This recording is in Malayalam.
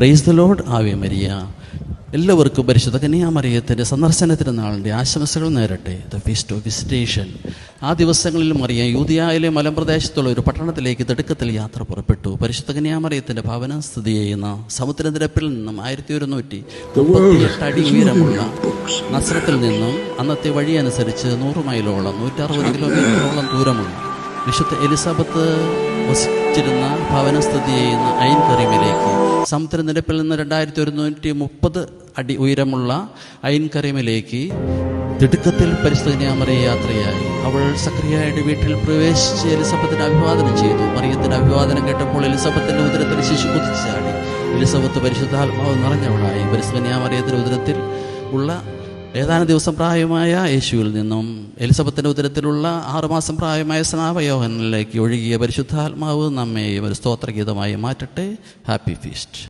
Praise the lord ave Maria. എല്ലാവർക്കും പരിശുദ്ധ കന്യാമറിയത്തിന്റെ സന്ദർശനത്തിന് നാളിന്റെ ആശംസകൾ നേരട്ടെ. ദ ഫീസ്റ്റ് ഓഫ് വിസിറ്റേഷൻ ആ ദിവസങ്ങളിൽ മറിയ യൂതിയായിലെ മലമ്പ്രദേശത്തുള്ള ഒരു പട്ടണത്തിലേക്ക് തിടുക്കത്തിൽ യാത്ര പുറപ്പെട്ടു. പരിശുദ്ധ കന്യാമറിയത്തിന്റെ ഭവനം സ്ഥിതി ചെയ്യുന്ന സമുദ്രനിരപ്പിൽ നിന്നും ആയിരത്തി ഒരുന്നൂറ്റി മുപ്പത്തിയെട്ട് അടി ഉയരമുള്ള നസ്രത്തിൽ നിന്നും അന്നത്തെ വഴി അനുസരിച്ച് നൂറ് മൈലോളം നൂറ്ററുപത് കിലോമീറ്ററോളം ദൂരമുള്ള വിശുദ്ധ എലിസബത്ത് വസിച്ചിരുന്ന ഭവനം സ്ഥിതി ചെയ്യുന്ന ഐൻ കറീമിലേക്ക് സമുദ്രനിരപ്പിൽ നിന്ന് രണ്ടായിരത്തി ഒരുന്നൂറ്റി മുപ്പത് അടി ഉയരമുള്ള ഐൻ കറിമിലേക്ക് തിടുക്കത്തിൽ പരിസ്ഥിതിയാമറിയ യാത്രയായി. അവൾ സക്രിയയുടെ വീട്ടിൽ പ്രവേശിച്ച് എലിസബത്തിന് അഭിവാദനം ചെയ്തു. മറിയത്തിന്റെ അഭിവാദനം കേട്ടപ്പോൾ എലിസബത്തിന്റെ ഉദരത്തിൽ ശിശു കുതിച്ചാടി. എലിസബത്ത് പരിശുദ്ധാത്മാവ് നിറഞ്ഞവളായി. പരിസ്ഥിതിയാമറിയത്തിന്റെ ഉദരത്തിൽ ഉള്ള ഏതാനും ദിവസം പ്രായമായ യേശുവിൽ നിന്നും എലിസബത്തിന്റെ ഉദരത്തിലുള്ള ആറുമാസം പ്രായമായ സ്നാവയോഹനിലേക്ക് ഒഴുകിയ പരിശുദ്ധാത്മാവ് നമ്മെ ഒരു സ്തോത്രഗീതമായി മാറ്റട്ടെ. Happy feast.